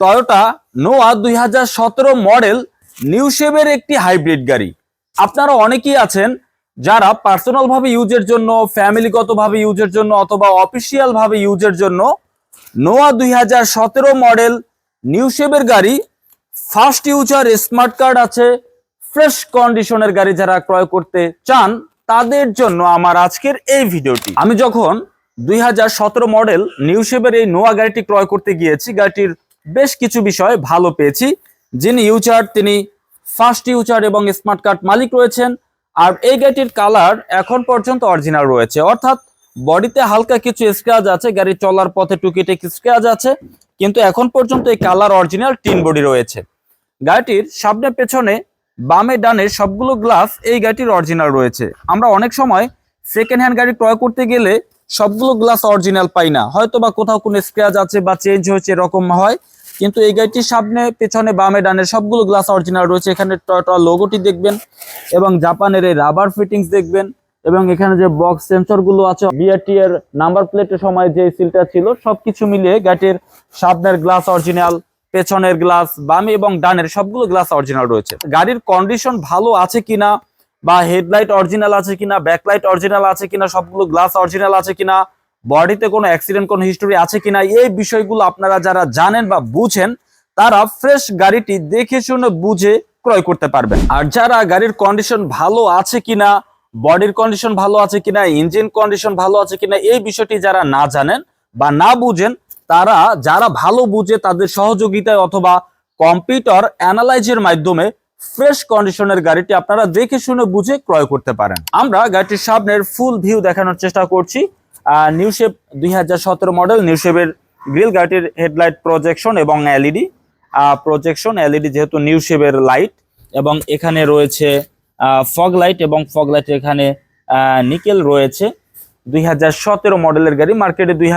Toyota নোয়া দুই হাজার সতেরো মডেল নিউ শেভের একটি হাইব্রিড গাড়ি। আপনারা অনেকেই আছেন যারা পার্সোনাল ভাবে ইউজের জন্য ফ্যামিলিগত ভাবে ইউজের জন্য অথবা অফিসিয়াল ভাবে ইউজের জন্য নোয়া দুই হাজার সতেরো মডেল নিউ শেভের গাড়ি ফার্স্ট ইউজার স্মার্ট কার্ড আছে ফ্রেশ কন্ডিশনের গাড়ি যারা ক্রয় করতে চান, তাদের জন্য আমার আজকের এই ভিডিওটি। আমি যখন দুই হাজার সতেরো মডেল নিউ শেভের এই নোয়া গাড়িটি ক্রয় করতে গিয়েছি, গাড়িটির বেশ কিছু বিষয় ভালো পেয়েছি। যিনি ইউচার তিনি ফার্স্ট ইউচার এবং স্মার্ট কার্ড মালিক রয়েছেন। আর এই গাড়িটির কালার এখন পর্যন্ত অরিজিনাল রয়েছে। অর্থাৎ বডিতে হালকা কিছু স্ক্র্যাচ আছে, গাড়ি চলার পথে টুকিটেক স্ক্র্যাচ আছে, কিন্তু এখন পর্যন্ত এই কালার অরিজিনাল টিন বডি রয়েছে। গাড়িটির সামনে পেছনে, বামে ডানে সবগুলো গ্লাস এই গাড়িটির অরিজিনাল রয়েছে। আমরা অনেক সময় সেকেন্ড হ্যান্ড গাড়ি ক্রয় করতে গেলে সবগুলো গ্লাস অরিজিনাল পাই না। হয়তো বা কোথাও কোনো স্ক্র্যাচ আছে বা চেঞ্জ হয়েছে, এরকম হয়। কিন্তু এই গাড়িটির সামনে, পেছনে, বামে, ডানে সবগুলো গ্লাস অরিজিনাল রয়েছে। এখানে টয়টা লোগোটি দেখবেন এবং জাপানের এই রাবার ফিটিংস দেখবেন এবং এখানে যে বক্স সেন্সরগুলো আছে বিআরটি এর নাম্বার প্লেটের সময় যে সিলটা ছিল, সবকিছু মিলিয়ে গাড়িটির সামনের গ্লাস অরিজিনাল পেছনের গ্লাস বামে এবং ডানের সবগুলো গ্লাস অরিজিনাল রয়েছে। গাড়ির কন্ডিশন ভালো আছে কিনা বা হেডলাইট অরিজিনাল আছে কিনা ব্যাকলাইট অরিজিনাল আছে কিনা, সবগুলো গ্লাস অরিজিনাল আছে কিনা বডিতে কোনো অ্যাক্সিডেন্ট কোনো হিস্টোরি আছে কিনা, এই বিষয়গুলো আপনারা যারা জানেন বা বুঝেন, তারা ফ্রেশ গাড়িটি দেখে শুনে বুঝে ক্রয় করতে পারবেন। আর যারা গাড়ির কন্ডিশন ভালো আছে কিনা বডির কন্ডিশন ভালো আছে কিনা ইঞ্জিন কন্ডিশন ভালো আছে কিনা, এই বিষয়টি যারা না জানেন বা না বুঝেন, তারা যারা ভালো বুঝে তাদের সহযোগিতায় অথবা কম্পিউটার অ্যানালাইজের মাধ্যমে ফ্রেশ কন্ডিশনের গাড়িটি আপনারা দেখে শুনে বুঝে ক্রয় করতে পারেন। আমরা গাড়িটির সামনের ফুল ভিউ দেখানোর চেষ্টা করছি। নিউ শেপ দুই হাজার সতেরো মডেল নিউ শেপের গ্রিল গাড়িটির হেডলাইট প্রজেকশন এবং এলইডি প্রজেকশন এলইডি যেহেতু নিউ শেপের লাইট এবং এখানে রয়েছে ফগ লাইট এবং ফগ লাইট এখানে নিকেল রয়েছে। দুই হাজার সতেরো মডেলের গাড়ি মার্কেটে দুই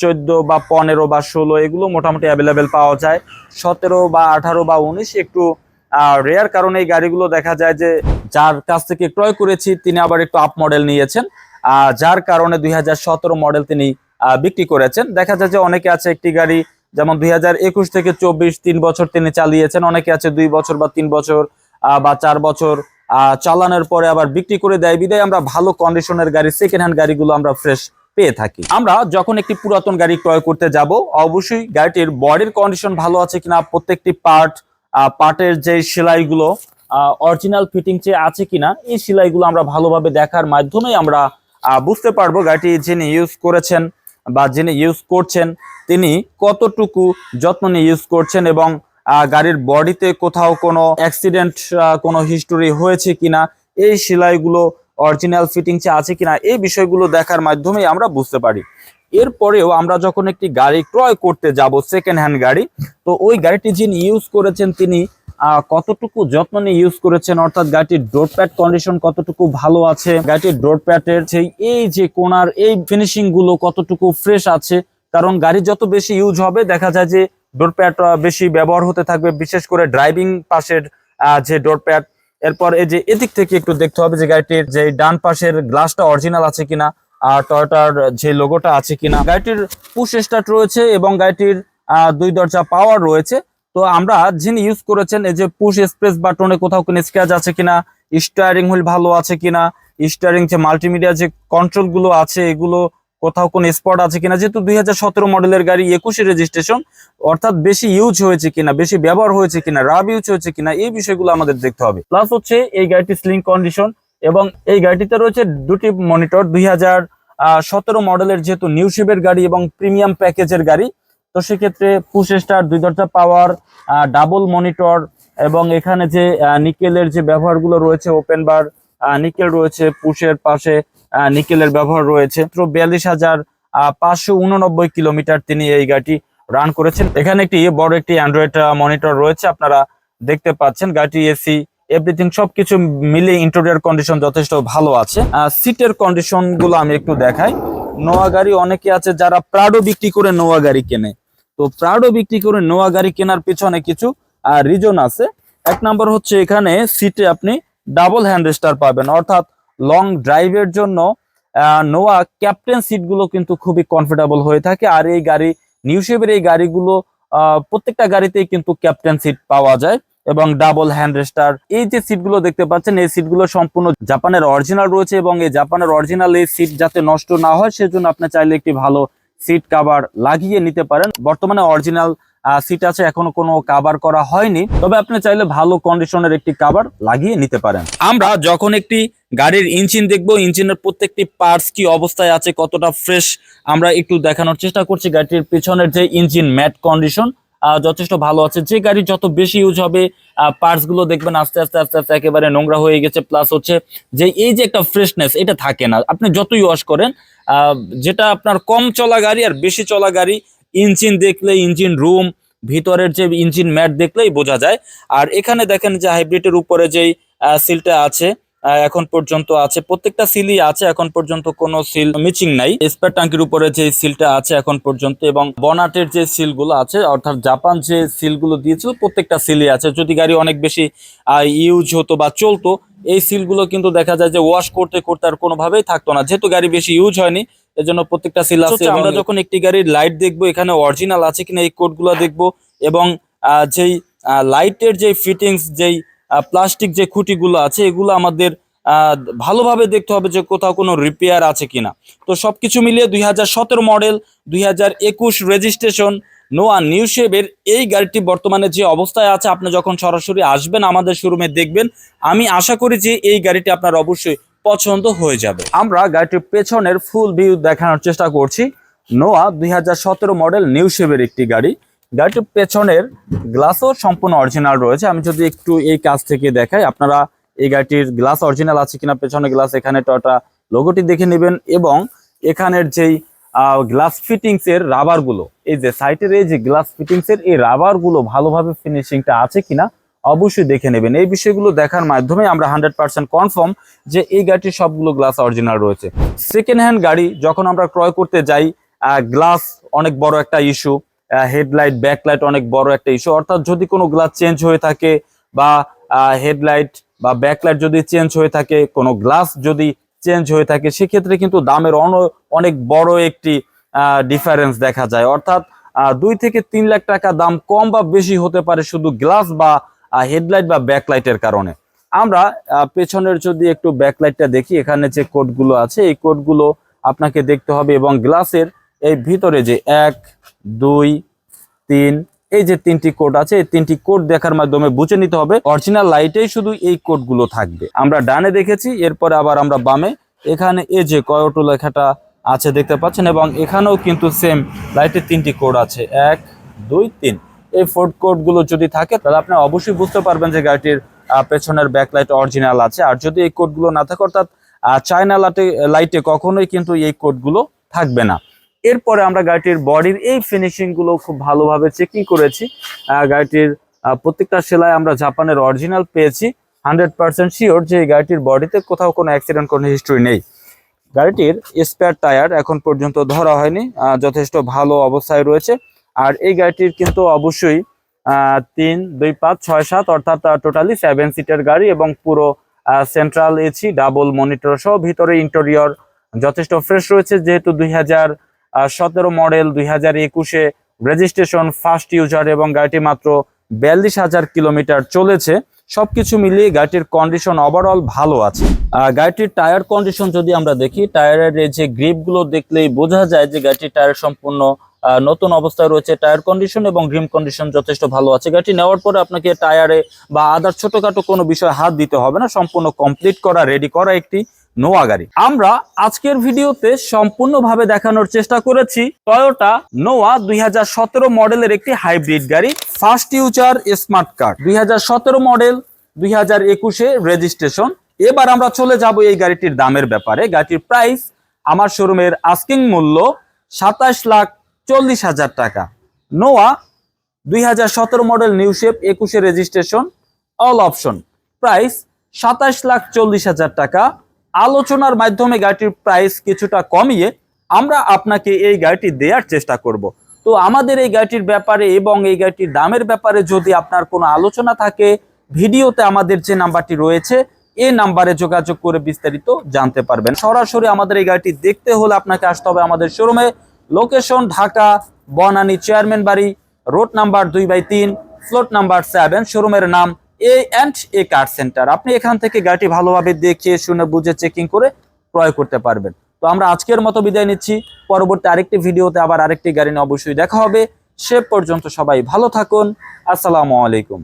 চোদ্দ বা পনেরো বা ষোলো, এগুলো মোটামুটি অ্যাভেলেবেল পাওয়া যায়। সতেরো বা আঠারো বা উনিশ একটু রেয়ার কারণে এই গাড়িগুলো দেখা যায় যে যার কাছ থেকে ক্রয় করেছি, তিনি আবার একটু আপ মডেল নিয়েছেন। যার কারণে দুই হাজার সতেরো মডেল তিনি বিক্রি করেছেন। দেখা যায় যে অনেকে আছে একটি গাড়ি, যেমন দুই হাজার একুশ থেকে চব্বিশ, তিন বছর তিনি চালিয়েছেন। অনেকে আছে দুই বছর বা তিন বছর বা চার বছর চালানোর পরে আবার বিক্রি করে দেয়। বিদায় আমরা ভালো কন্ডিশনের গাড়ি সেকেন্ড হ্যান্ড গাড়িগুলো আমরা ফ্রেশ পেয়ে থাকি। আমরা যখন একটি পুরাতন গাড়ি ক্রয় করতে যাব, অবশ্যই গাড়িটির বডির কন্ডিশন ভালো আছে কিনা, প্রত্যেকটি পার্ট পার্টের যে সেলাইগুলো অরিজিনাল ফিটিং আছে কিনা, এই সেলাইগুলো আমরা ভালোভাবে দেখার মাধ্যমেই আমরা বুঝতে পারব গাড়িটি যিনি ইউজ করেছেন বা যিনি ইউজ করছেন, তিনি কতটুকু যত্ন নিয়ে ইউজ করছেন এবং গাড়ির বডিতে কোথাও কোনো অ্যাক্সিডেন্ট কোনো হিস্টোরি হয়েছে কিনা, এই সেলাইগুলো অরিজিনাল ফিটিংসে আছে কিনা, এই বিষয়গুলো দেখার মাধ্যমেই আমরা বুঝতে পারি। এরপরেও আমরা যখন একটি গাড়ি ক্রয় করতে যাব সেকেন্ড হ্যান্ড গাড়ি, তো ওই গাড়িটি যিনি ইউজ করেছেন, তিনি কতটুকু যত্ন নিয়ে ইউজ করেছেন? অর্থাৎ গাড়িটির ডোর প্যাড কন্ডিশন কতটুকু ভালো আছে? গাড়িটির ডোর প্যাডের সেই এই যে কোনার এই ফিনিশিংগুলো কতটুকু ফ্রেশ আছে? কারণ গাড়ি যত বেশি ইউজ হবে, দেখা যায় যে ডোর প্যাড বেশি ব্যবহার হতে থাকবে, বিশেষ করে ড্রাইভিং পাশের যে ডোর প্যাড এরপর এই যে এদিক থেকে একটু দেখতে হবে যে গাড়িটির যে ডান পাশের গ্লাসটা অরিজিনাল আছে কিনা, আর টয়োটার যে লোগোটা আছে কিনা। গাড়িটির পুশ স্টার্ট রয়েছে এবং গাড়িটির দুই দরজা পাওয়ার রয়েছে। তো আমরা যিনি ইউজ করেছেন এই যে পুশ স্পেস বাটনে কোথাও কোনো স্ক্র্যাচ আছে কিনা স্টারিং হুইল ভালো আছে কিনা স্টারিং যে মাল্টিমিডিয়া যে কন্ট্রোলগুলো আছে, এগুলো কোথাও কোনো স্পট আছে কিনা, যেহেতু দুই হাজার সতেরো মডেলের গাড়ি একুশে রেজিস্ট্রেশন অর্থাৎ বেশি ইউজ হয়েছে কিনা, বেশি ব্যবহার হয়েছে কিনা রাব ইউজ হয়েছে কিনা, এই বিষয়গুলো আমাদের দেখতে হবে। প্লাস হচ্ছে এই গাড়িটি স্লিং কন্ডিশন এবং এই গাড়িটিতে রয়েছে দুটি মনিটর দুই হাজার সতেরো মডেলের যেহেতু নিউ শেপের গাড়ি এবং প্রিমিয়াম প্যাকেজের গাড়ি তো সেক্ষেত্রে পুশ স্টার দুই দরজা পাওয়ার ডাবল মনিটর এবং এখানে যে নিকেলের যে ব্যবহারগুলো রয়েছে ওপেন বার নিকেল রয়েছে পুশের পাশে নিকেলের ব্যবহার রয়েছে। তো বিয়াল্লিশ হাজার পাঁচশো উননব্বই কিলোমিটার তিনি এই গাড়িটি রান করেছেন। এখানে একটি বড় একটি অ্যান্ড্রয়েড মনিটর রয়েছে, আপনারা দেখতে পাচ্ছেন। গাড়িটি এসি এভরিথিং সবকিছু মিলিয়ে ইন্টেরিয়র কন্ডিশন যথেষ্ট ভালো আছে। সিটের কন্ডিশনগুলো আমি একটু দেখাই। নোয়া গাড়ি অনেকে আছে যারা প্রাডো বিক্রি করে নোয়া গাড়ি কেনে। তো প্রাডো বিক্রি করে নোয়া গাড়ি কেনার পিছনে কিছু রিজন আছে। এক নাম্বার হচ্ছে এখানে সিটে আপনি ডাবল হ্যান্ড রেস্টার পাবেন। অর্থাৎ লং ড্রাইভের জন্য নোয়া ক্যাপ্টেন সিটগুলো কিন্তু খুবই কমফোর্টেবল হয়ে থাকে। আর এই গাড়ি নিউ শেপের এই গাড়িগুলো প্রত্যেকটা গাড়িতেই কিন্তু ক্যাপ্টেন সিট পাওয়া যায় এবং ডাবল হ্যান্ড রেস্টার এই যে সিটগুলো দেখতে পাচ্ছেন, এই সিটগুলো সম্পূর্ণ জাপানের অরিজিনাল রয়েছে এবং এই জাপানের অরিজিনাল এই সিট যাতে নষ্ট না হয়, সেজন্য আপনি চাইলে একটি ভালো সিট কাভার লাগিয়ে নিতে পারেন। বর্তমানে অরিজিনাল সিট আছে, এখনও কোনো কাভার করা হয়নি। তবে আপনি চাইলে ভালো কন্ডিশনের একটি কাভার লাগিয়ে নিতে পারেন। আমরা যখন একটি গাড়ির ইঞ্জিন দেখব ইঞ্জিনের প্রত্যেকটি পার্টস কি অবস্থায় আছে, কতটা ফ্রেশ আমরা একটু দেখানোর চেষ্টা করছি গাড়িটির পিছনের যে ইঞ্জিন ম্যাট কন্ডিশন যথেষ্ট ভালো আছে। যে গাড়ি যত বেশি ইউজ হবে পার্টসগুলো দেখবেন আস্তে আস্তে আস্তে আস্তে একেবারে নোংরা হয়ে গেছে। প্লাস হচ্ছে যে এই যে একটা ফ্রেশনেস এটা থাকে না। আপনি যতই ওয়াশ করেন যেটা আপনার কম চলা গাড়ি আর বেশি চলা গাড়ি, ইঞ্জিন দেখলে ইঞ্জিন রুম ভিতরের যে ইঞ্জিন ম্যাট দেখলেই বোঝা যায়। আর এখানে দেখেন যে হাইব্রিডের উপরে যেই সিলটা আছে এখন পর্যন্ত আছে। প্রত্যেকটা সিলই আছে এখন পর্যন্ত কোনো সিল মিচিং নাই। স্পেয়ার ট্যাঙ্কির উপরে যে সিলটা আছে এখন পর্যন্ত এবং বনাটের যে সিলগুলো আছে অর্থাৎ জাপান যে সিলগুলো দিয়েছিল প্রত্যেকটা সিলই আছে। যদি গাড়ি অনেক বেশি ইউজ হতো বা চলতো এই সিলগুলো কিন্তু দেখা যায় যে ওয়াশ করতে করতে আর কোনোভাবেই থাকতো না। যেহেতু গাড়ি বেশি ইউজ হয়নি এজন্য প্রত্যেকটা সিল আছে আমরা যখন একটি গাড়ির লাইট দেখব এখানে অরিজিনাল আছে কিনা এই কোডগুলো দেখব এবং আহ, যেই লাইটের যে ফিটিংস যেই প্লাস্টিক যে খুঁটিগুলো আছে, এগুলো আমাদের ভালোভাবে দেখতে হবে যে কোথাও কোনো রিপেয়ার আছে কিনা। তো সবকিছু মিলিয়ে দুই হাজার সতেরো মডেল দুই হাজার একুশ রেজিস্ট্রেশন নোয়া নিউ শেপের এই গাড়িটি বর্তমানে যে অবস্থায় আছে, আপনি যখন সরাসরি আসবেন আমাদের শোরুমে দেখবেন। আমি আশা করি যে এই গাড়িটি আপনার অবশ্যই পছন্দ হয়ে যাবে। আমরা গাড়িটির পেছনের ফুল ভিউ দেখানোর চেষ্টা করছি। নোয়া দুই হাজার সতেরো মডেল নিউ শেপের একটি গাড়ি। গাড়িটির পেছনের গ্লাসও সম্পূর্ণ অরিজিনাল রয়েছে। আমি যদি একটু এই কাজ থেকে দেখাই, আপনারা এই গাড়িটির গ্লাস অরিজিনাল আছে কিনা পেছনে গ্লাস এখানে টটা লোগোটি দেখে নেবেন এবং এখানের যেই গ্লাস ফিটিংস এর রাবারগুলো এই যে সাইটের এই যে গ্লাস ফিটিংস এর এই রাবারগুলো ভালোভাবে ফিনিশিংটা আছে কিনা, অবশ্যই দেখে নেবেন। এই বিষয়গুলো দেখার মাধ্যমে আমরা হান্ড্রেড পার্সেন্ট কনফার্ম যে এই গাড়িটির সবগুলো গ্লাস অরিজিনাল রয়েছে। সেকেন্ড হ্যান্ড গাড়ি, যখন আমরা ক্রয় করতে যাই গ্লাস অনেক বড় একটা ইস্যু হেডলাইট, ব্যাকলাইট অনেক বড় একটা ইস্যু অর্থাৎ যদি কোনো গ্লাস চেঞ্জ হয়ে থাকে বা হেডলাইট বা ব্যাকলাইট যদি চেঞ্জ হয়ে থাকে, কোনো গ্লাস যদি চেঞ্জ হয়ে থাকে, সেক্ষেত্রে কিন্তু দামের অন- অনেক বড় একটি ডিফারেন্স দেখা যায়। অর্থাৎ দুই থেকে তিন লাখ টাকা দাম কম বা বেশি হতে পারে শুধু গ্লাস বা হেডলাইট বা ব্যাকলাইটের কারণে। আমরা পেছনের যদি একটু ব্যাকলাইটটা দেখি, এখানে যে কোডগুলো আছে, এই কোডগুলো আপনাকে দেখতে হবে এবং গ্লাসের এই ভিতরে যে এক দুই, তিন, এই যে তিনটি কোড আছে, এই তিনটি কোড দেখার মাধ্যমে বুঝে নিতে হবে অরিজিনাল লাইটেই শুধু এই কোডগুলো থাকবে। আমরা ডানে দেখেছি, এরপরে আবার আমরা বামে। এখানে এই যে কয়টো লেখাটা আছে দেখতে পাচ্ছেন, এবং এখানেও কিন্তু সেম লাইটের তিনটি কোড আছে। এক, দুই, তিন। এই ফোর কোডগুলো যদি থাকে, তাহলে আপনি অবশ্যই বুঝতে পারবেন যে গাড়িটির পেছনের ব্যাকলাইট অরিজিনাল আছে। আর যদি এই কোডগুলো না থাকে, অর্থাৎ চায়না লাইটে লাইটে কখনোই কিন্তু এই কোডগুলো থাকবে না। এরপরে আমরা গাড়িটির বডির এই ফিনিশিংগুলো খুব ভালোভাবে চেকিং করেছি। গাড়িটির প্রত্যেকটা সেলাই আমরা জাপানের অরিজিনাল পেয়েছি। হান্ড্রেড পার্সেন্ট শিওর যে গাড়িটির বডিতে কোথাও কোনো অ্যাক্সিডেন্ট কোনো হিস্ট্রি নেই। গাড়িটির স্পেয়ার টায়ার এখন পর্যন্ত ধরা হয়নি যথেষ্ট ভালো অবস্থায় রয়েছে। আর এই গাড়িটির কিন্তু অবশ্যই তিন, দুই, পাঁচ, ছয়, সাত, অর্থাৎ টোটালি সেভেন সিটের গাড়ি এবং পুরো সেন্ট্রাল এসি ডাবল মনিটর সহ ভিতরে ইন্টেরিয়র যথেষ্ট ফ্রেশ রয়েছে। যেহেতু দুই হাজার সতেরো মডেল দুই হাজার একুশে রেজিস্ট্রেশন ফার্স্ট ইউজার এবং গাড়িটি মাত্র বিয়াল্লিশ হাজার কিলোমিটার চলেছে। সবকিছু মিলিয়ে গাড়িটির কন্ডিশন ওভারঅল ভালো আছে। গাড়িটির টায়ার কন্ডিশন যদি আমরা দেখি টায়ারের যে গ্রিপগুলো দেখলেই বোঝা যায় যে গাড়িটির টায়ার সম্পূর্ণ নতুন অবস্থায় রয়েছে টায়ার কন্ডিশন এবং গ্রিম কন্ডিশন যথেষ্ট ভালো আছে। গাড়িটি নেওয়ার পরে আপনাকে টায়ারে বা আদার ছোটখাটো কোনো বিষয়ে হাত দিতে হবে না। সম্পূর্ণ কমপ্লিট করা রেডি করা একটি নোয়া গাড়ি। আমরা আজকের ভিডিওতে সম্পূর্ণভাবে দেখানোর চেষ্টা করেছি টয়োটা নোয়া দুই হাজার সতেরো মডেলের একটি হাইব্রিড গাড়ি ফার্স্ট ইউজার স্মার্ট কার্ড দুই মডেল, দুই হাজার রেজিস্ট্রেশন এবার আমরা চলে যাব এই গাড়িটির দামের ব্যাপারে। গাড়িটির প্রাইস আমার শোরুমের আস্কিং মূল্য সাতাশ লাখ চল্লিশ হাজার টাকা। নোয়া দুই হাজার সতেরো মডেল নিউ শেপ একুশে রেজিস্ট্রেশন অল অপশন প্রাইস সাতাশ লাখ চল্লিশ হাজার টাকা। আলোচনার মাধ্যমে গাড়িটির প্রাইস কিছুটা কমিয়ে আমরা আপনাকে এই গাড়িটি দেওয়ার চেষ্টা করব। তো আমাদের এই গাড়িটির ব্যাপারে এবং এই গাড়িটির দামের ব্যাপারে যদি আপনার কোনো আলোচনা থাকে, ভিডিওতে আমাদের যে নাম্বারটি রয়েছে, এ নাম্বারে যোগাযোগ করে বিস্তারিত জানতে পারবেন। সরাসরি আমাদের এই গাড়িটি দেখতে হলে আপনাকে আসতে হবে আমাদের শোরুমে location Dhaka Banani chairman Bari road number দুই বাই তিন ফ্লোট নাম্বার সেভেন শোরুমের নাম এ অ্যান্ড এ কার সেন্টার আপনি এখান থেকে গাড়িটি ভালোভাবে দেখে, শুনে, বুঝে চেকিং করে ক্রয় করতে পারবেন। তো আমরা আজকের মতো বিদায় নিচ্ছি। পরবর্তী আরেকটি ভিডিওতে আবার আরেকটি গাড়ি নিয়ে অবশ্যই দেখা হবে। সে পর্যন্ত সবাই ভালো থাকুন। আসসালামু আলাইকুম।